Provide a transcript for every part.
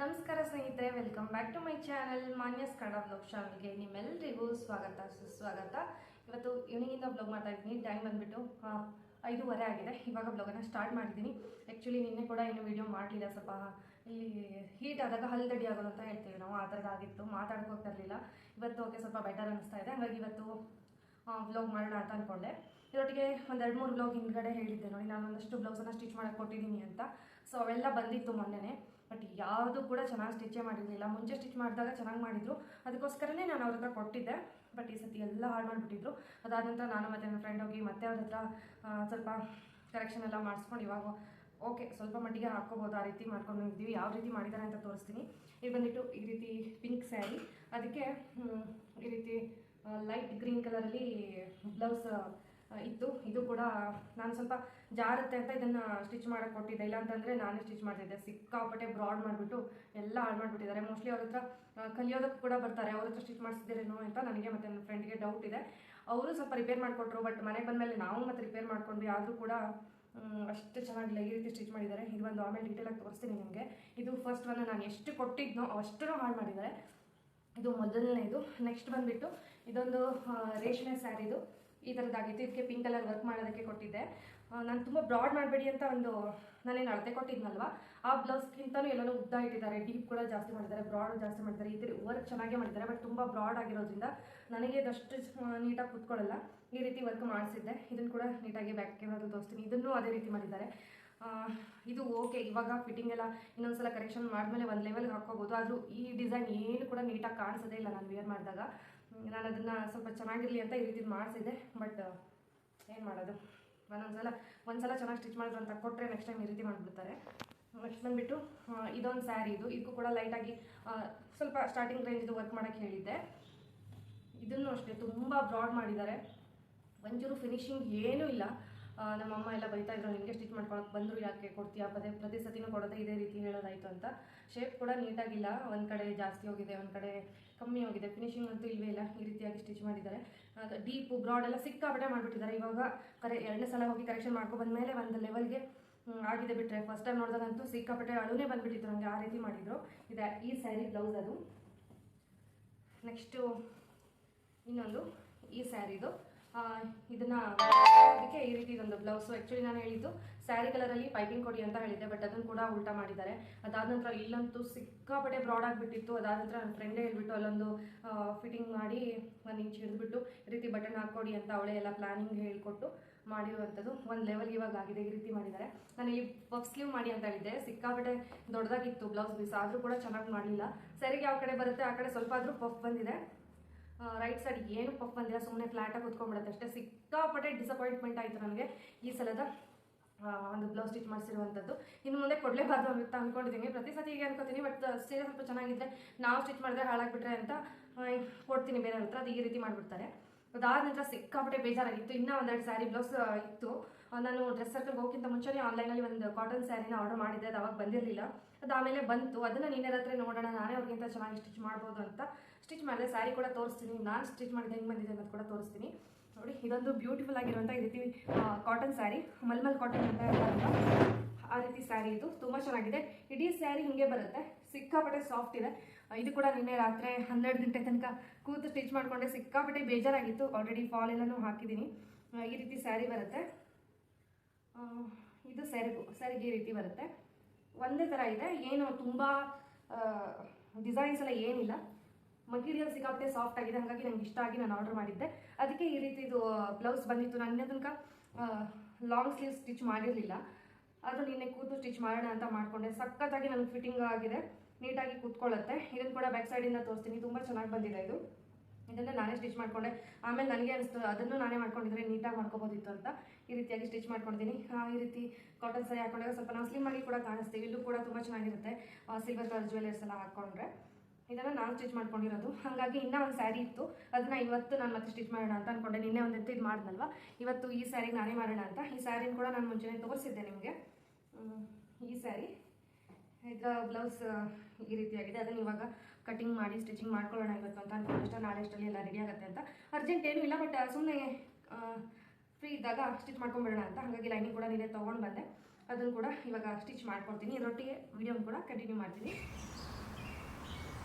ನಮಸ್ಕಾರ ಸ್ನೇಹಿತರೆ welcome back to my channel Manya's Kannada blog ಚಾನಲ್ಗೆ ನಿಮ್ಮೆಲ್ಲರಿಗೂ ಸ್ವಾಗತ, ಸುಸ್ವಾಗತ. ಇವತ್ತು ಈವ್ನಿಂಗಿಂದ ಬ್ಲಾಗ್ ಮಾಡ್ತಾ ಇದ್ದೀನಿ. ಟೈಮ್ ಬಂದುಬಿಟ್ಟು ಐದೂವರೆ ಆಗಿದೆ. ಇವಾಗ ಬ್ಲಾಗನ್ನು ಸ್ಟಾರ್ಟ್ ಮಾಡಿದ್ದೀನಿ. ಆ್ಯಕ್ಚುಲಿ ನಿನ್ನೆ ಕೂಡ ಏನು ವೀಡಿಯೋ ಮಾಡಲಿಲ್ಲ. ಸ್ವಲ್ಪ ಇಲ್ಲಿ ಹೀಟ್ ಆದಾಗ ಹಲ್ದಡಿ ಆಗೋದು ಅಂತ ಹೇಳ್ತೀವಿ ನಾವು. ಆ ಥರದ್ದಾಗಿತ್ತು ಇರಲಿಲ್ಲ. ಇವತ್ತು ಓಕೆ ಸ್ವಲ್ಪ ಬೆಟರ್ ಅನಿಸ್ತಾ ಇದೆ. ಹಾಗಾಗಿ ಇವತ್ತು ಬ್ಲಾಗ್ ಮಾಡೋಣ ಅಂತ ಅಂದ್ಕೊಂಡೆ ಇದರೊಟ್ಟಿಗೆ ಒಂದು ಎರಡು ಮೂರು ಬ್ಲಾಗ್ ಹಿಂದ್ಗಡೆ ಹೇಳಿದ್ದೆ ನೋಡಿ. ನಾನು ಒಂದಷ್ಟು ಬ್ಲೌಸನ್ನು ಸ್ಟಿಚ್ ಮಾಡೋಕ್ಕೆ ಕೊಟ್ಟಿದ್ದೀನಿ ಅಂತ. ಸೊ ಅವೆಲ್ಲ ಬಂದಿತ್ತು ಮೊನ್ನೆನೇ. ಬಟ್ ಯಾವುದು ಕೂಡ ಚೆನ್ನಾಗಿ ಸ್ಟಿಚ್ಚೇ ಮಾಡಿರಲಿಲ್ಲ. ಮುಂಚೆ ಸ್ಟಿಚ್ ಮಾಡಿದಾಗ ಚೆನ್ನಾಗಿ ಮಾಡಿದ್ರು. ಅದಕ್ಕೋಸ್ಕರನೇ ನಾನು ಅವ್ರ ಹತ್ರ ಕೊಟ್ಟಿದ್ದೆ. ಬಟ್ ಈ ಸತಿ ಎಲ್ಲ ಹಾಳು ಮಾಡಿಬಿಟ್ಟಿದ್ರು. ಅದಾದ ನಂತರ ನಾನು ಮತ್ತೆ ನನ್ನ ಫ್ರೆಂಡ್ ಹೋಗಿ ಮತ್ತೆ ಅವ್ರ ಹತ್ರ ಸ್ವಲ್ಪ ಕರೆಕ್ಷನ್ ಎಲ್ಲ ಮಾಡಿಸ್ಕೊಂಡು ಇವಾಗ ಓಕೆ, ಸ್ವಲ್ಪ ಮಟ್ಟಿಗೆ ಹಾಕ್ಕೋಬೋದು. ಆ ರೀತಿ ಮಾಡ್ಕೊಂಡು ಬಂದಿದ್ದೀವಿ ಯಾವ ರೀತಿ ಮಾಡಿದ್ದಾರೆ ಅಂತ ತೋರಿಸ್ತೀನಿ. ಇದು ಬಂದ್ಬಿಟ್ಟು ಈ ರೀತಿ ಪಿಂಕ್ ಸ್ಯಾರಿ ಅದಕ್ಕೆ ಈ ರೀತಿ ಲೈಟ್ ಗ್ರೀನ್ ಕಲರಲ್ಲಿ ಬ್ಲೌಸ್ ಇತ್ತು ಇದು ಕೂಡ ನಾನು ಸ್ವಲ್ಪ ಜಾರುತ್ತೆ ಅಂತ ಇದನ್ನು ಸ್ಟಿಚ್ ಮಾಡಕ್ಕೆ ಕೊಟ್ಟಿದ್ದೆ. ಇಲ್ಲ ಅಂತಂದರೆ ನಾನೇ ಸ್ಟಿಚ್ ಮಾಡ್ತಿದ್ದೆ. ಸಿಕ್ಕಾಪಟ್ಟೆ ಬ್ರಾಡ್ ಮಾಡಿಬಿಟ್ಟು ಎಲ್ಲ ಹಾಳು ಮಾಡಿಬಿಟ್ಟಿದ್ದಾರೆ. ಮೋಸ್ಟ್ಲಿ ಅವ್ರ ಹತ್ರ ಕಲಿಯೋದಕ್ಕೆ ಕೂಡ ಬರ್ತಾರೆ. ಅವ್ರ ಹತ್ರ ಸ್ಟಿಚ್ ಮಾಡಿಸಿದ್ದೀರೇನೋ ಅಂತ ನನಗೆ ಮತ್ತು ನನ್ನ ಫ್ರೆಂಡ್ಗೆ ಡೌಟ್ ಇದೆ. ಅವರು ಸ್ವಲ್ಪ ರಿಪೇರ್ ಮಾಡಿಕೊಟ್ರು ಬಟ್ ಮನೆಗೆ ಬಂದಮೇಲೆ ನಾವು ಮತ್ತೆ ರಿಪೇರ್ ಮಾಡ್ಕೊಂಡ್ವಿ. ಆದರೂ ಕೂಡ ಅಷ್ಟು ಚೆನ್ನಾಗಿಲ್ಲ. ಈ ರೀತಿ ಸ್ಟಿಚ್ ಮಾಡಿದ್ದಾರೆ. ಇದು ಒಂದು ಆಮೇಲೆ ಡೀಟೇಲಾಗಿ ತೋರಿಸ್ತೀನಿ ನಿಮಗೆ. ಇದು ಫಸ್ಟ್ ಒಂದು ನಾನು ಎಷ್ಟು ಕೊಟ್ಟಿದ್ನೋ ಅಷ್ಟನ್ನು ಹಾಳು ಮಾಡಿದ್ದಾರೆ. ಇದು ಮೊದಲನೇದು. ನೆಕ್ಸ್ಟ್ ಬಂದುಬಿಟ್ಟು ಇದೊಂದು ರೇಷ್ಮೆ ಸ್ಯಾರಿದು ಈ ಥರದ್ದಾಗಿತ್ತು ಇದಕ್ಕೆ ಪಿಂಕ್ ಕಲರ್ ವರ್ಕ್ ಮಾಡೋದಕ್ಕೆ ಕೊಟ್ಟಿದ್ದೆ. ನಾನು ತುಂಬ ಬ್ರಾಡ್ ಮಾಡಬೇಡಿ ಅಂತ ಒಂದು ನಾನೇನು ಅಳತೆ ಕೊಟ್ಟಿದ್ನಲ್ವ? ಆ ಬ್ಲೌಸ್ಗಿಂತಲೂ ಎಲ್ಲನೂ ಉದ್ದ ಇಟ್ಟಿದ್ದಾರೆ. ಡೀಪ್ ಕೂಡ ಜಾಸ್ತಿ ಮಾಡಿದ್ದಾರೆ ಬ್ರಾಡ್ ಜಾಸ್ತಿ ಮಾಡಿದ್ದಾರೆ. ಈ ಥರ ವರ್ಕ್ ಚೆನ್ನಾಗೇ ಮಾಡಿದ್ದಾರೆ ಬಟ್ ತುಂಬ ಬ್ರಾಡ್ ಆಗಿರೋದ್ರಿಂದ ನನಗೆ ಅದಷ್ಟು ನೀಟಾಗಿ ಕೂತ್ಕೊಳ್ಳಲ್ಲ. ಈ ರೀತಿ ವರ್ಕ್ ಮಾಡಿಸಿದ್ದೆ. ಇದನ್ನು ಕೂಡ ನೀಟಾಗಿ ಬ್ಯಾಕ್ ಕ್ಯಾಮ್ರಾದಲ್ಲಿ ತೋರಿಸ್ತೀನಿ. ಇದನ್ನು ಅದೇ ರೀತಿ ಮಾಡಿದ್ದಾರೆ. ಇದು ಓಕೆ ಇವಾಗ ಫಿಟ್ಟಿಂಗ್ ಎಲ್ಲ ಇನ್ನೊಂದ್ಸಲ ಕರೆಕ್ಷನ್ ಮಾಡಿದ್ಮೇಲೆ ಒಂದು ಲೆವೆಲ್ಗೆ ಹಾಕೋಬೋದು ಆದರೂ ಈ ಡಿಸೈನ್ ಏನು ಕೂಡ ನೀಟಾಗಿ ಕಾಣಿಸೋದೇ ಇಲ್ಲ ನಾನು ವೇರ್ ಮಾಡಿದಾಗ. ನಾನು ಅದನ್ನು ಸ್ವಲ್ಪ ಚೆನ್ನಾಗಿರಲಿ ಅಂತ ಈ ರೀತಿ ಮಾಡಿಸಿದ್ದೆ ಬಟ್ ಏನು ಮಾಡೋದು? ಒಂದೊಂದ್ಸಲ, ಒಂದ್ಸಲ ಚೆನ್ನಾಗಿ ಸ್ಟಿಚ್ ಮಾಡಿದ್ರು ಅಂತ ಕೊಟ್ಟರೆ ನೆಕ್ಸ್ಟ್ ಟೈಮ್ ಈ ರೀತಿ ಮಾಡಿಬಿಡ್ತಾರೆ. ನೆಕ್ಸ್ಟ್ ಬಂದುಬಿಟ್ಟು ಇದೊಂದು ಸ್ಯಾರಿ ಇದು. ಇದಕ್ಕೂ ಕೂಡ ಲೈಟಾಗಿ ಸ್ವಲ್ಪ ಸ್ಟಾರ್ಟಿಂಗ್ ರೇಂಜ್ದು ವರ್ಕ್ ಮಾಡೋಕ್ಕೆ ಹೇಳಿದ್ದೆ. ಇದನ್ನು ಅಷ್ಟೇ, ತುಂಬ ಬ್ರಾಡ್ ಮಾಡಿದ್ದಾರೆ. ಒಂಚೂರು ಫಿನಿಶಿಂಗ್ ಏನೂ ಇಲ್ಲ. ಆ, ನಮ್ಮಮ್ಮ ಎಲ್ಲ ಬೈತಾ ಇದ್ರು ನಿಮಗೆ ಸ್ಟಿಚ್ ಮಾಡ್ಕೊಳಕ್ಕೆ ಬಂದರು ಯಾಕೆ? ಕೊಡ್ತೀಯಾ? ಪದೇ ಪ್ರತಿ ಸತಿನೂ ಕೊಡೋದೇ ಇದೇ ರೀತಿ ಹೇಳೋದಾಯ್ತು ಅಂತ. ಶೇಪ್ ಕೂಡ ನೀಟಾಗಿಲ್ಲ. ಒಂದು ಕಡೆ ಜಾಸ್ತಿ ಹೋಗಿದೆ ಒಂದು ಕಡೆ ಕಮ್ಮಿ ಹೋಗಿದೆ. ಫಿನಿಶಿಂಗ್ ಅಂತೂ ಇಲ್ವೇ ಇಲ್ಲ. ಈ ರೀತಿಯಾಗಿ ಸ್ಟಿಚ್ ಮಾಡಿದ್ದಾರೆ. ಡೀಪು ಬ್ರಾಡ್ ಎಲ್ಲ ಸಿಕ್ಕಾಪಟ್ಟೆ ಮಾಡಿಬಿಟ್ಟಿದ್ದಾರೆ. ಇವಾಗ ಕರೆ ಎರಡನೇ ಸಲ ಹೋಗಿ ಕರೆಕ್ಷನ್ ಮಾಡ್ಕೊಂಡು ಬಂದಮೇಲೆ ಒಂದು ಲೆವೆಲ್ಗೆ ಆಗಿದೆ ಬಿಟ್ಟರೆ ಫಸ್ಟ್ ಟೈಮ್ ನೋಡಿದಾಗಂತೂ ಸಿಕ್ಕಾಪಟ್ಟೆ ಅಳುನೇ ಬಂದುಬಿಟ್ಟಿತ್ತು ನನಗೆ ಆ ರೀತಿ ಮಾಡಿದರು. ಇದೆ ಈ ಸ್ಯಾರಿ ಬ್ಲೌಸ್ ಅದು. ನೆಕ್ಸ್ಟು ಇನ್ನೊಂದು ಈ ಸ್ಯಾರಿದು ಇದನ್ನ ಅದಕ್ಕೆ ಈ ರೀತಿ ಇದೊಂದು ಬ್ಲೌಸು ಆ್ಯಕ್ಚುಲಿ ನಾನು ಹೇಳಿದ್ದು ಸ್ಯಾರಿ ಕಲರಲ್ಲಿ ಪೈಪಿಂಗ್ ಕೊಡಿ ಅಂತ ಹೇಳಿದ್ದೆ ಬಟ್ ಅದನ್ನು ಕೂಡ ಉಲ್ಟಾ ಮಾಡಿದ್ದಾರೆ. ಅದಾದ ನಂತರ ಇಲ್ಲಂತೂ ಸಿಕ್ಕಾಪಟ್ಟೆ ಬ್ರಾಡ್ ಆಗಿಬಿಟ್ಟಿತ್ತು. ಅದಾದ ನಂತರ ನನ್ನ ಫ್ರೆಂಡೇ ಹೇಳ್ಬಿಟ್ಟು ಅಲ್ಲೊಂದು ಫಿಟ್ಟಿಂಗ್ ಮಾಡಿ ಒಂದು ಇಂಚ್ ಹಿಡಿದ್ಬಿಟ್ಟು ಈ ರೀತಿ ಬಟನ್ ಹಾಕ್ಕೊಡಿ ಅಂತ ಅವಳೇ ಎಲ್ಲ ಪ್ಲಾನಿಂಗ್ ಹೇಳ್ಕೊಟ್ಟು ಮಾಡಿರುವಂಥದ್ದು. ಒಂದು ಲೆವೆಲ್ ಇವಾಗ ಆಗಿದೆ, ಈ ರೀತಿ ಮಾಡಿದ್ದಾರೆ. ನಾನು ಇಲ್ಲಿ ಪಫ್ ಸ್ಲೀವ್ ಮಾಡಿ ಅಂತ ಹೇಳಿದ್ದೆ. ಸಿಕ್ಕಾಪಟ್ಟೆ ದೊಡ್ಡದಾಗಿತ್ತು ಬ್ಲೌಸ್ ಪೀಸ್ ಆದರೂ ಕೂಡ ಚೆನ್ನಾಗಿ ಮಾಡಲಿಲ್ಲ. ಸರಿಗೆ ಯಾವ ಕಡೆ ಬರುತ್ತೆ, ಆ ಕಡೆ ಸ್ವಲ್ಪ ಆದರೂ ಪಫ್ ಬಂದಿದೆ. ರೈಟ್ ಸೈಡ್ ಏನು ಪಫ್ ಬಂದಿಲ್ಲ ಸುಮ್ಮನೆ ಫ್ಲಾಟಾಗಿ ಕುತ್ಕೊಂಡ್ಬಿಡುತ್ತೆ ಅಷ್ಟೇ. ಸಿಕ್ಕಾಪಟ್ಟೆ ಡಿಸಪಾಯಿಂಟ್ಮೆಂಟ್ ಆಯಿತು ನನಗೆ ಈ ಸಲದ ಒಂದು ಬ್ಲೌಸ್ ಸ್ಟಿಚ್ ಮಾಡಿಸಿರುವಂಥದ್ದು ಇನ್ನು ಮುಂದೆ ಕೊಡಲೇಬಾರ್ದು ಅಂತ ಅಂದ್ಕೊಂಡಿದ್ದೀನಿ ಪ್ರತಿ ಸತಿ ಹೀಗೆ ಅನ್ಕೋತೀನಿ ಬಟ್ ಸೀರೆ ಸ್ವಲ್ಪ ಚೆನ್ನಾಗಿದ್ದರೆ ನಾವು ಸ್ಟಿಚ್ ಮಾಡಿದ್ರೆ ಹಾಳಾಗ್ಬಿಟ್ರೆ ಅಂತ ಕೊಡ್ತೀನಿ ಬೇರೆ ಹತ್ರ. ಅದು ಈ ರೀತಿ ಮಾಡಿಬಿಡ್ತಾರೆ. ಅದಾದ ನಂತರ ಸಿಕ್ಕಾಪಟ್ಟೆ ಬೇಜಾರಾಗಿತ್ತು. ಇನ್ನೂ ಒಂದೆರಡು ಸ್ಯಾರಿ ಬ್ಲೌಸ್ ಇತ್ತು. ನಾನು ಡ್ರೆಸ್ ಸರ್ಕಲ್ಗೆ ಹೋಗಿಂತ ಮುಂಚೆನೇ ಆನ್ಲೈನಲ್ಲಿ ಒಂದು ಕಾಟನ್ ಸ್ಯಾರಿನ ಆರ್ಡರ್ ಮಾಡಿದ್ದೆ. ಅದು ಅವಾಗ ಬಂದಿರಲಿಲ್ಲ. ಅದು ಆಮೇಲೆ ಬಂತು. ಅದನ್ನು ನೀನೇ ಹತ್ರ ನೋಡೋಣ, ನಾನೇ ಅವ್ರಿಗಿಂತ ಚೆನ್ನಾಗಿ ಸ್ಟಿಚ್ ಮಾಡ್ಬೋದು ಅಂತ. ಸ್ಟಿಚ್ ಮಾಡಿದೆ ಸ್ಯಾರಿ ಕೂಡ ತೋರಿಸ್ತೀನಿ. ನಾನು ಸ್ಟಿಚ್ ಮಾಡಿದೆ ಹೆಂಗೆ ಬಂದಿದೆ ಅನ್ನೋದು ಕೂಡ ತೋರಿಸ್ತೀನಿ. ನೋಡಿ, ಇದೊಂದು ಬ್ಯೂಟಿಫುಲ್ ಆಗಿರುವಂಥ ಈ ರೀತಿ ಕಾಟನ್ ಸ್ಯಾರಿ ಮಲ್ಮಲ್ ಕಾಟನ್ ಅಂತ ಆ ರೀತಿ ಸ್ಯಾರಿ ಇದು. ತುಂಬ ಚೆನ್ನಾಗಿದೆ. ಇಡೀ ಸ್ಯಾರಿ ಹಿಂಗೆ ಬರುತ್ತೆ. ಸಿಕ್ಕಾಪಟ್ಟೆ ಸಾಫ್ಟ್ ಇದೆ. ಇದು ಕೂಡ ನಿನ್ನೆ ರಾತ್ರಿ ಹನ್ನೆರಡು ಗಂಟೆ ತನಕ ಕೂತು ಸ್ಟಿಚ್ ಮಾಡಿಕೊಂಡೆ. ಸಿಕ್ಕಾಪಟ್ಟೆ ಬೇಜಾರಾಗಿತ್ತು. ಆಲ್ರೆಡಿ ಫಾಲ್ ಎಲ್ಲನೂ ಹಾಕಿದ್ದೀನಿ ಈ ರೀತಿ ಸ್ಯಾರಿ ಬರುತ್ತೆ. ಇದು ಸೆರಗು ಸೆರಗು ಈ ರೀತಿ ಬರುತ್ತೆ. ಒಂದೇ ಥರ ಇದೆ. ಏನು ತುಂಬ ಡಿಸೈನ್ಸ್ ಎಲ್ಲ ಏನಿಲ್ಲ. ಮಟೀರಿಯಲ್ ಸಿಕ್ಕಾಪಟ್ಟೆ ಸಾಫ್ಟ್ ಆಗಿದೆ, ಹಾಗಾಗಿ ನಂಗೆ ಇಷ್ಟ ಆಗಿ ನಾನು ಆರ್ಡರ್ ಮಾಡಿದ್ದೆ. ಅದಕ್ಕೆ ಈ ರೀತಿ ಇದು ಬ್ಲೌಸ್ ಬಂದಿತ್ತು. ನಾನು ತನಕ ಲಾಂಗ್ ಸ್ಲೀವ್ ಸ್ಟಿಚ್ ಮಾಡಿರಲಿಲ್ಲ. ಆದರೂ ನಿನ್ನೆ ಕೂತು ಸ್ಟಿಚ್ ಮಾಡೋಣ ಅಂತ ಮಾಡಿಕೊಂಡೆ. ಸಖತ್ತಾಗಿ ನನಗೆ ಫಿಟ್ಟಿಂಗ್ ಆಗಿದೆ. ನೀಟಾಗಿ ಕೂತ್ಕೊಳ್ಳುತ್ತೆ. ಇದನ್ನು ಕೂಡ ಬ್ಯಾಕ್ ಸೈಡಿಂದ ತೋರಿಸ್ತೀನಿ. ತುಂಬ ಚೆನ್ನಾಗಿ ಬಂದಿದೆ ಇದು. ಇದನ್ನು ನಾನೇ ಸ್ಟಿಚ್ ಮಾಡಿಕೊಂಡೆ. ಆಮೇಲೆ ನನಗೆ ಅನಿಸ್ತು, ಅದನ್ನು ನಾನೇ ಮಾಡ್ಕೊಂಡಿದ್ರೆ ನೀಟಾಗಿ ಮಾಡ್ಕೋಬೋದಿತ್ತು ಅಂತ. ಈ ರೀತಿಯಾಗಿ ಸ್ಟಿಚ್ ಮಾಡ್ಕೊಂಡಿದ್ದೀನಿ. ಈ ರೀತಿ ಕಾಟನ್ ಸರಿ ಹಾಕೊಂಡಾಗ ಸ್ವಲ್ಪ ನಾವು ಸ್ಲಿಮ್ ಆಗಿ ಕೂಡ ಕಾಣಿಸ್ತೀವಿ. ಇಲ್ಲೂ ಕೂಡ ತುಂಬ ಚೆನ್ನಾಗಿರುತ್ತೆ ಸಿಲ್ವರ್ ಕಲರ್ ಜ್ಯುವೆಲರ್ಸ್ ಎಲ್ಲ ಹಾಕ್ಕೊಂಡ್ರೆ ಇದನ್ನು ನಾನು ಸ್ಟಿಚ್ ಮಾಡ್ಕೊಂಡಿರೋದು. ಹಾಗಾಗಿ ಇನ್ನೂ ಒಂದು ಸ್ಯಾರಿ ಇತ್ತು. ಅದನ್ನ ಇವತ್ತು ನಾನು ಮತ್ತೆ ಸ್ಟಿಚ್ ಮಾಡೋಣ ಅಂತ ಅನ್ಕೊಂಡೆ. ನಿನ್ನೆ ಒಂದು ಇದು ಮಾಡಿದ್ನಲ್ವ? ಇವತ್ತು ಈ ಸ್ಯಾರಿಗೆ ನಾನೇ ಮಾಡೋಣ ಅಂತ. ಈ ಸ್ಯಾರಿನ ಕೂಡ ನಾನು ಮುಂಚೆನೇ ತೋರಿಸಿದ್ದೆ ನಿಮಗೆ. ಈ ಸ್ಯಾರಿ ಇದರ ಬ್ಲೌಸ್ ಈ ರೀತಿಯಾಗಿದೆ. ಅದನ್ನು ಇವಾಗ ಕಟಿಂಗ್ ಮಾಡಿ ಸ್ಟಿಚಿಂಗ್ ಮಾಡ್ಕೊಳ್ಳೋಣ ಇವತ್ತು ಅಂತ ಅನ್ಕೊಂಡು. ಅಷ್ಟೇ ನಾಳೆ ಅಷ್ಟರಲ್ಲಿ ಎಲ್ಲ ರೆಡಿ ಆಗುತ್ತೆ ಅಂತ. ಅರ್ಜೆಂಟ್ ಏನೂ ಇಲ್ಲ ಬಟ್ ಸುಮ್ಮನೆ ಫ್ರೀ ಇದ್ದಾಗ ಸ್ಟಿಚ್ ಮಾಡ್ಕೊಂಡ್ಬಿಡೋಣ ಅಂತ. ಹಾಗಾಗಿ ಲೈನಿಂಗ್ ಕೂಡ ನೀನೇ ತೊಗೊಂಡು ಬಂದೆ. ಅದನ್ನು ಕೂಡ ಇವಾಗ ಸ್ಟಿಚ್ ಮಾಡ್ಕೊಡ್ತೀನಿ. ಇದರೊಟ್ಟಿಗೆ ವೀಡಿಯೋ ಕೂಡ ಕಂಟಿನ್ಯೂ ಮಾಡ್ತೀನಿ.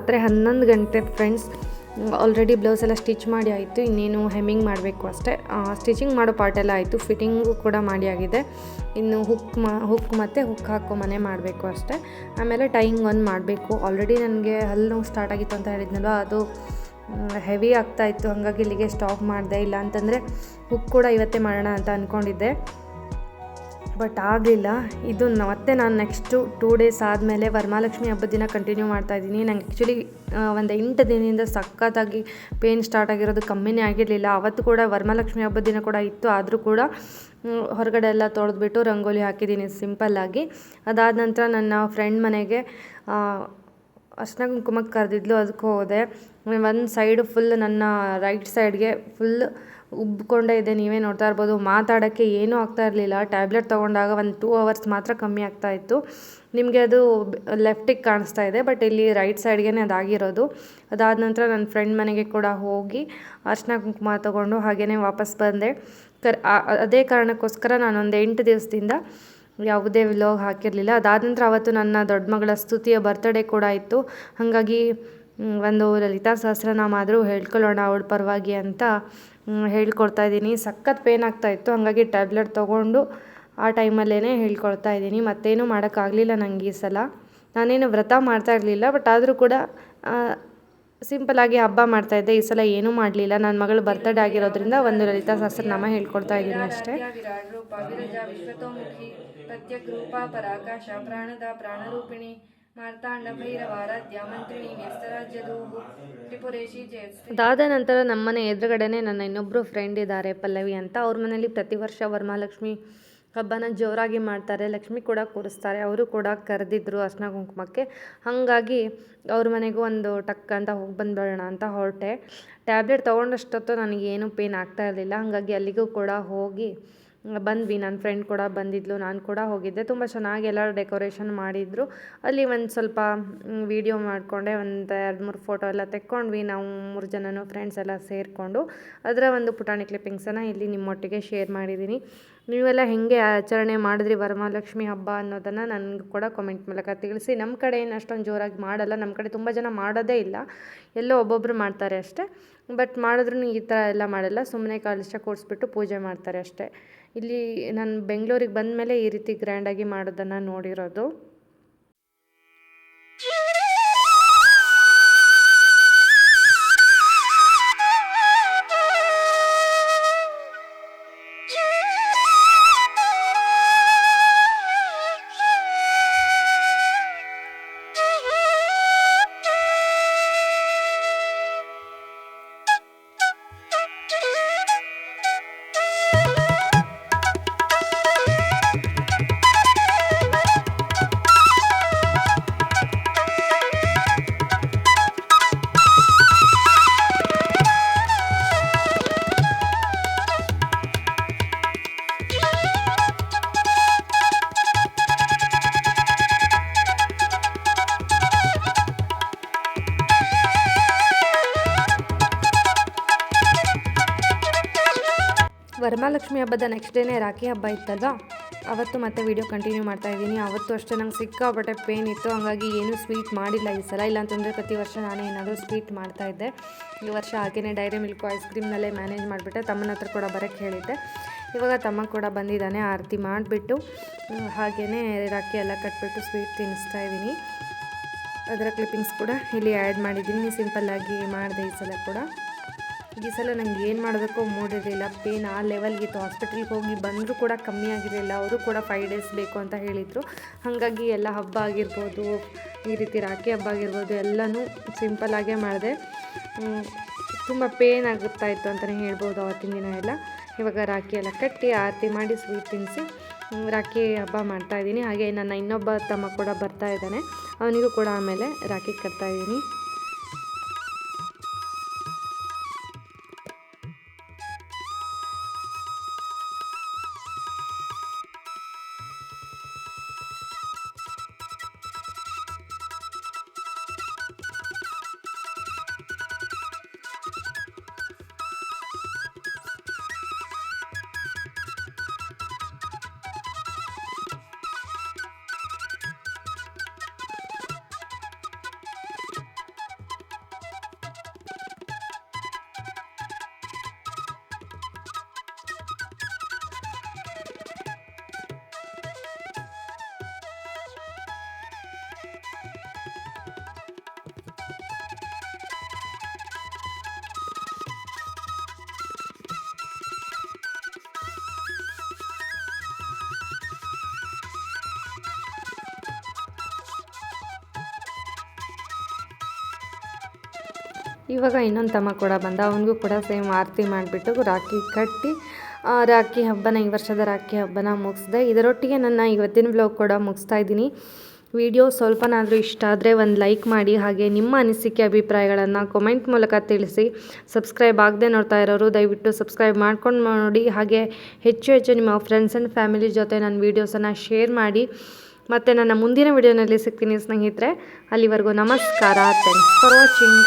ರಾತ್ರಿ ಹನ್ನೊಂದು ಗಂಟೆ ಫ್ರೆಂಡ್ಸ್ ಆಲ್ರೆಡಿ ಬ್ಲೌಸ್ ಎಲ್ಲ ಸ್ಟಿಚ್ ಮಾಡಿ ಆಯಿತು, ಇನ್ನೇನು ಹೆಮ್ಮಿಂಗ್ ಮಾಡಬೇಕು ಅಷ್ಟೇ. ಸ್ಟಿಚಿಂಗ್ ಮಾಡೋ ಪಾರ್ಟ್ ಎಲ್ಲ ಆಯಿತು ಫಿಟ್ಟಿಂಗು ಕೂಡ ಮಾಡಿ ಆಗಿದೆ. ಇನ್ನು ಹುಕ್ ಮಾ ಹುಕ್ ಮತ್ತು ಹುಕ್ ಹಾಕೋ ಮನೆ ಮಾಡಬೇಕು ಅಷ್ಟೇ. ಆಮೇಲೆ ಟೈಯಿಂಗ್ ಒಂದು ಮಾಡಬೇಕು. ಆಲ್ರೆಡಿ ನನಗೆ ಹಲ್ಲು ನೋವು ಸ್ಟಾರ್ಟ್ ಆಗಿತ್ತು ಅಂತ ಹೇಳಿದ್ನಲ್ಲ ಅದು ಹೆವಿ ಆಗ್ತಾಯಿತ್ತು ಹಾಗಾಗಿ ಇಲ್ಲಿಗೆ ಸ್ಟಾಪ್ ಮಾಡಿದೆ ಇಲ್ಲ. ಅಂತಂದರೆ ಹುಕ್ ಕೂಡ ಇವತ್ತೇ ಮಾಡೋಣ ಅಂತ ಅಂದ್ಕೊಂಡಿದ್ದೆ ಬಟ್ ಆಗಲಿಲ್ಲ. ಇದು ಮತ್ತೆ ನಾನು ನೆಕ್ಸ್ಟು ಟೂ ಡೇಸ್ ಆದಮೇಲೆ ವರಮಹಾಲಕ್ಷ್ಮಿ ಹಬ್ಬದ ದಿನ ಕಂಟಿನ್ಯೂ ಮಾಡ್ತಾ ಇದ್ದೀನಿ. ನಂಗೆ ಆ್ಯಕ್ಚುಲಿ ಒಂದು ಎಂಟು ದಿನದಿಂದ ಸಖತ್ತಾಗಿ ಪೇನ್ ಸ್ಟಾರ್ಟ್ ಆಗಿರೋದು ಕಮ್ಮಿನೇ ಆಗಿರಲಿಲ್ಲ. ಅವತ್ತು ಕೂಡ ವರಮಹಾಲಕ್ಷ್ಮಿ ಹಬ್ಬದ ದಿನ ಕೂಡ ಇತ್ತು. ಆದರೂ ಕೂಡ ಹೊರಗಡೆ ಎಲ್ಲ ತೊಳೆದ್ಬಿಟ್ಟು ರಂಗೋಲಿ ಹಾಕಿದ್ದೀನಿ ಸಿಂಪಲ್ಲಾಗಿ ಅದಾದ ನಂತರ ನನ್ನ ಫ್ರೆಂಡ್ ಮನೆಗೆ ಅರ್ಶನ ಕುಂಕುಮಕ್ಕೆ ಕರೆದಿದ್ಲು. ಅದಕ್ಕೆ ಹೋದೆ. ಒಂದು ಸೈಡು ಫುಲ್ ನನ್ನ ರೈಟ್ ಸೈಡ್ಗೆ ಫುಲ್ ಉಬ್ಕೊಂಡೇ ಇದೆ, ನೀವೇ ನೋಡ್ತಾ ಇರ್ಬೋದು. ಮಾತಾಡೋಕ್ಕೆ ಏನೂ ಆಗ್ತಾ ಇರಲಿಲ್ಲ. ಟ್ಯಾಬ್ಲೆಟ್ ತೊಗೊಂಡಾಗ ಒಂದು ಟೂ ಅವರ್ಸ್ ಮಾತ್ರ ಕಮ್ಮಿ ಆಗ್ತಾ ಇತ್ತು. ನಿಮಗೆ ಅದು ಲೆಫ್ಟಿಗೆ ಕಾಣಿಸ್ತಾ ಇದೆ ಬಟ್ ಇಲ್ಲಿ ರೈಟ್ ಸೈಡ್ಗೆ ಅದಾಗಿರೋದು. ಅದಾದ ನಂತರ ನನ್ನ ಫ್ರೆಂಡ್ ಮನೆಗೆ ಕೂಡ ಹೋಗಿ ಅರ್ಶಿನ ಕುಂಕುಮ ತೊಗೊಂಡು ಹಾಗೆಯೇ ವಾಪಸ್ ಬಂದೆ. ಕರ್ ಅದೇ ಕಾರಣಕ್ಕೋಸ್ಕರ ನಾನು ಒಂದು ಎಂಟು ದಿವಸದಿಂದ ಯಾವುದೇ ವ್ಲಾಗ್ ಹಾಕಿರಲಿಲ್ಲ. ಅದಾದ ನಂತರ ಅವತ್ತು ನನ್ನ ದೊಡ್ಡ ಮಗಳ ಸ್ತುತಿಯ ಬರ್ತ್ಡೇ ಕೂಡ ಇತ್ತು. ಹಾಗಾಗಿ ಒಂದು ಲಲಿತಾ ಸಹಸ್ರನಾಮ ಆದರೂ ಹೇಳ್ಕೊಳ್ಳೋಣ ಅವಳ ಪರವಾಗಿ ಅಂತ ಹೇಳ್ಕೊಡ್ತಾ ಇದ್ದೀನಿ. ಸಖತ್ ಪೇನ್ ಆಗ್ತಾ ಇತ್ತು. ಹಾಗಾಗಿ ಟ್ಯಾಬ್ಲೆಟ್ ತೊಗೊಂಡು ಆ ಟೈಮಲ್ಲೇ ಹೇಳ್ಕೊಳ್ತಾ ಇದ್ದೀನಿ. ಮತ್ತೇನೂ ಮಾಡೋಕ್ಕಾಗಲಿಲ್ಲ ನನಗೆ ಈ ಸಲ. ನಾನೇನು ವ್ರತ ಮಾಡ್ತಾ ಇರಲಿಲ್ಲ ಬಟ್ ಆದರೂ ಕೂಡ ಸಿಂಪಲಾಗಿ ಹಬ್ಬ ಮಾಡ್ತಾಯಿದ್ದೆ ಈ ಸಲ ಏನೂ ಮಾಡಲಿಲ್ಲ. ನನ್ನ ಮಗಳು ಬರ್ತಡೇ ಆಗಿರೋದ್ರಿಂದ ಒಂದು ಲಲಿತಾ ಸಹಸ್ರನಾಮ ಹೇಳ್ಕೊಡ್ತಾ ಇದ್ದೀನಿ ಅಷ್ಟೇ. ಪ್ರಾಣದ ಪ್ರಾಣರೂಪಿಣಿ ಅದಾದ ನಂತರ ನಮ್ಮನೆ ಎದುರುಗಡೆನೇ ನನ್ನ ಇನ್ನೊಬ್ಬರು ಫ್ರೆಂಡ್ ಇದ್ದಾರೆ ಪಲ್ಲವಿ ಅಂತ. ಅವ್ರ ಮನೇಲಿ ಪ್ರತಿ ವರ್ಷ ವರಮಹಾಲಕ್ಷ್ಮಿ ಹಬ್ಬನ ಜೋರಾಗಿ ಮಾಡ್ತಾರೆ. ಲಕ್ಷ್ಮಿ ಕೂಡ ಕೂರಿಸ್ತಾರೆ. ಅವರು ಕೂಡ ಕರೆದಿದ್ರು ಅರ್ಶನ ಕುಂಕುಮಕ್ಕೆ. ಹಾಗಾಗಿ ಅವ್ರ ಮನೆಗೂ ಒಂದು ಟಕ್ ಅಂತ ಹೋಗಿ ಬಂದ್ಬಿಡೋಣ ಅಂತ ಹೊರಟೆ. ಟ್ಯಾಬ್ಲೆಟ್ ತೊಗೊಂಡಷ್ಟೊತ್ತು ನನಗೇನು ಪೇನ್ ಆಗ್ತಾ ಇರಲಿಲ್ಲ. ಹಾಗಾಗಿ ಅಲ್ಲಿಗೂ ಕೂಡ ಹೋಗಿ ಬಂದ್ವಿ. ನನ್ನ ಫ್ರೆಂಡ್ ಕೂಡ ಬಂದಿದ್ಲು. ನಾನು ಕೂಡ ಹೋಗಿದ್ದೆ. ತುಂಬ ಚೆನ್ನಾಗಿ ಎಲ್ಲ ಡೆಕೋರೇಷನ್ ಮಾಡಿದ್ರು. ಅಲ್ಲಿ ಒಂದು ಸ್ವಲ್ಪ ವೀಡಿಯೋ ಮಾಡಿಕೊಂಡೆ. ಒಂದು ಎರಡು ಮೂರು ಫೋಟೋ ಎಲ್ಲ ತೆಕ್ಕೊಂಡ್ವಿ. ನಾವು ಮೂರು ಜನನೂ ಫ್ರೆಂಡ್ಸ್ ಎಲ್ಲ ಸೇರಿಕೊಂಡು. ಅದರ ಒಂದು ಪುಟಾಣಿ ಕ್ಲಿಪ್ಪಿಂಗ್ಸನ್ನು ಇಲ್ಲಿ ನಿಮ್ಮೊಟ್ಟಿಗೆ ಶೇರ್ ಮಾಡಿದ್ದೀನಿ ನೀವೆಲ್ಲ ಹೇಗೆ ಆಚರಣೆ ಮಾಡಿದ್ರಿ? ವರಮಹಾಲಕ್ಷ್ಮಿ ಹಬ್ಬ ಅನ್ನೋದನ್ನು ನನಗೆ ಕೂಡ ಕಾಮೆಂಟ್ ಮೂಲಕ ತಿಳಿಸಿ. ನಮ್ಮ ಕಡೆ ಏನು ಅಷ್ಟೊಂದು ಜೋರಾಗಿ ಮಾಡಲ್ಲ. ನಮ್ಮ ಕಡೆ ತುಂಬ ಜನ ಮಾಡೋದೇ ಇಲ್ಲ. ಎಲ್ಲೋ ಒಬ್ಬೊಬ್ಬರು ಮಾಡ್ತಾರೆ ಅಷ್ಟೇ. ಬಟ್ ಮಾಡಿದ್ರೂ ಈ ಥರ ಎಲ್ಲ ಮಾಡಲ್ಲ. ಸುಮ್ಮನೆ ಕಲಶ ಕೂಡಿಸ್ಬಿಟ್ಟು ಪೂಜೆ ಮಾಡ್ತಾರೆ ಅಷ್ಟೇ. ಇಲ್ಲಿ ನಾನು ಬೆಂಗಳೂರಿಗೆ ಬಂದ ಮೇಲೆ ಈ ರೀತಿ ಗ್ರ್ಯಾಂಡಾಗಿ ಮಾಡೋದನ್ನು ನೋಡಿರೋದು. ವರಮಹಾಲಕ್ಷ್ಮಿ ಹಬ್ಬದ ನೆಕ್ಸ್ಟ್ ಡೇನೇ ರಾಖಿ ಹಬ್ಬ ಇತ್ತಲ್ವಾ? ಅವತ್ತು ಮತ್ತೆ ವೀಡಿಯೋ ಕಂಟಿನ್ಯೂ ಮಾಡ್ತಾ ಇದ್ದೀನಿ. ಅವತ್ತು ಅಷ್ಟೇ ನಂಗೆ ಸಿಕ್ಕಾಪಟ್ಟೆ ಪೇನ್ ಇತ್ತು. ಹಾಗಾಗಿ ಏನೂ ಸ್ವೀಟ್ ಮಾಡಿಲ್ಲ ಈ ಸಲ. ಇಲ್ಲಾಂತಂದರೆ ಪ್ರತಿ ವರ್ಷ ನಾನೇ ಏನಾದರೂ ಸ್ವೀಟ್ ಮಾಡ್ತಾಯಿದ್ದೆ ಈ ವರ್ಷ ಹಾಗೆಯೇ ಡೈರಿ ಮಿಲ್ಕು ಐಸ್ ಕ್ರೀಮ್ನಲ್ಲೇ ಮ್ಯಾನೇಜ್ ಮಾಡಿಬಿಟ್ಟೆ. ತಮ್ಮನ ಹತ್ರ ಕೂಡ ಬರೋಕ್ಕೆ ಹೇಳಿದ್ದೆ. ಇವಾಗ ತಮ್ಮ ಕೂಡ ಬಂದಿದ್ದಾನೆ. ಆರತಿ ಮಾಡಿಬಿಟ್ಟು ಹಾಗೆಯೇ ರಾಖಿ ಎಲ್ಲ ಕಟ್ಬಿಟ್ಟು ಸ್ವೀಟ್ ತಿನ್ನಿಸ್ತಾ ಇದ್ದೀನಿ. ಅದರ ಕ್ಲಿಪ್ಪಿಂಗ್ಸ್ ಕೂಡ ಇಲ್ಲಿ ಆ್ಯಡ್ ಮಾಡಿದ್ದೀನಿ. ಸಿಂಪಲ್ಲಾಗಿ ಮಾಡಿದೆ ಈ ಸಲ ಕೂಡ. ಈ ಸಲ ನಂಗೆ ಏನು ಮಾಡಬೇಕೋ ಮೂಡಿರಲಿಲ್ಲ. ಪೇನ್ ಆ ಲೆವೆಲ್ಗಿತ್ತು ಹಾಸ್ಪಿಟಲ್ಗೆ ಹೋಗಿ ಬಂದರೂ ಕೂಡ ಕಮ್ಮಿ ಆಗಿರಲಿಲ್ಲ. ಅವರು ಕೂಡ ಫೈವ್ ಡೇಸ್ ಬೇಕು ಅಂತ ಹೇಳಿದರು. ಹಾಗಾಗಿ ಎಲ್ಲ ಹಬ್ಬ ಆಗಿರ್ಬೋದು, ಈ ರೀತಿ ರಾಖಿ ಹಬ್ಬ ಆಗಿರ್ಬೋದು, ಎಲ್ಲನೂ ಸಿಂಪಲ್ಲಾಗೇ ಮಾಡಿದೆ. ತುಂಬ ಪೇನ್ ಆಗುತ್ತಾ ಇತ್ತು ಅಂತಲೇ ಹೇಳ್ಬೋದು ಅವತ್ತಿನ ದಿನ ಎಲ್ಲ. ಇವಾಗ ರಾಖಿ ಎಲ್ಲ ಕಟ್ಟಿ ಆರತಿ ಮಾಡಿ ಸ್ವೀಟ್ ತಿನ್ನಿಸಿ ರಾಖಿ ಹಬ್ಬ ಮಾಡ್ತಾಯಿದ್ದೀನಿ ಹಾಗೆ ನನ್ನ ಇನ್ನೊಬ್ಬ ತಮ್ಮ ಕೂಡ ಬರ್ತಾ ಇದ್ದಾನೆ. ಅವನಿಗೂ ಕೂಡ ಆಮೇಲೆ ರಾಖಿ ಕಟ್ತಾ ಇವಾಗ ಇನ್ನೊಂದು ತಮ್ಮ ಕೂಡ ಬಂದ. ಅವನಿಗೂ ಕೂಡ ಸೇಮ್ ಆರತಿ ಮಾಡಿಬಿಟ್ಟು ರಾಖಿ ಕಟ್ಟಿ ರಾಖಿ ಹಬ್ಬನ, ಈ ವರ್ಷದ ರಾಖಿ ಹಬ್ಬನ ಮುಗಿಸ್ದೆ. ಇದರೊಟ್ಟಿಗೆ ನನ್ನ ಇವತ್ತಿನ ಬ್ಲಾಗ್ ಕೂಡ ಮುಗಿಸ್ತಾ ಇದ್ದೀನಿ. ವಿಡಿಯೋ ಸ್ವಲ್ಪನಾದರೂ ಇಷ್ಟ ಆದರೆ ಒಂದು ಲೈಕ್ ಮಾಡಿ, ಹಾಗೆ ನಿಮ್ಮ ಅನಿಸಿಕೆ, ಅಭಿಪ್ರಾಯಗಳನ್ನು ಕಮೆಂಟ್ ಮೂಲಕ ತಿಳಿಸಿ. ಸಬ್ಸ್ಕ್ರೈಬ್ ಆಗದೆ ನೋಡ್ತಾ ಇರೋರು ದಯವಿಟ್ಟು ಸಬ್ಸ್ಕ್ರೈಬ್ ಮಾಡ್ಕೊಂಡು ನೋಡಿ, ಹಾಗೆ ಹೆಚ್ಚು ಹೆಚ್ಚು ನಿಮ್ಮ ಫ್ರೆಂಡ್ಸ್ ಆ್ಯಂಡ್ ಫ್ಯಾಮಿಲಿ ಜೊತೆ ನನ್ನ ವೀಡಿಯೋಸನ್ನು ಶೇರ್ ಮಾಡಿ. ಮತ್ತು ನನ್ನ ಮುಂದಿನ ವಿಡಿಯೋನಲ್ಲಿ ಸಿಗ್ತೀನಿ ಸ್ನೇಹಿತರೆ. ಅಲ್ಲಿವರೆಗೂ ನಮಸ್ಕಾರ. Thanks for watching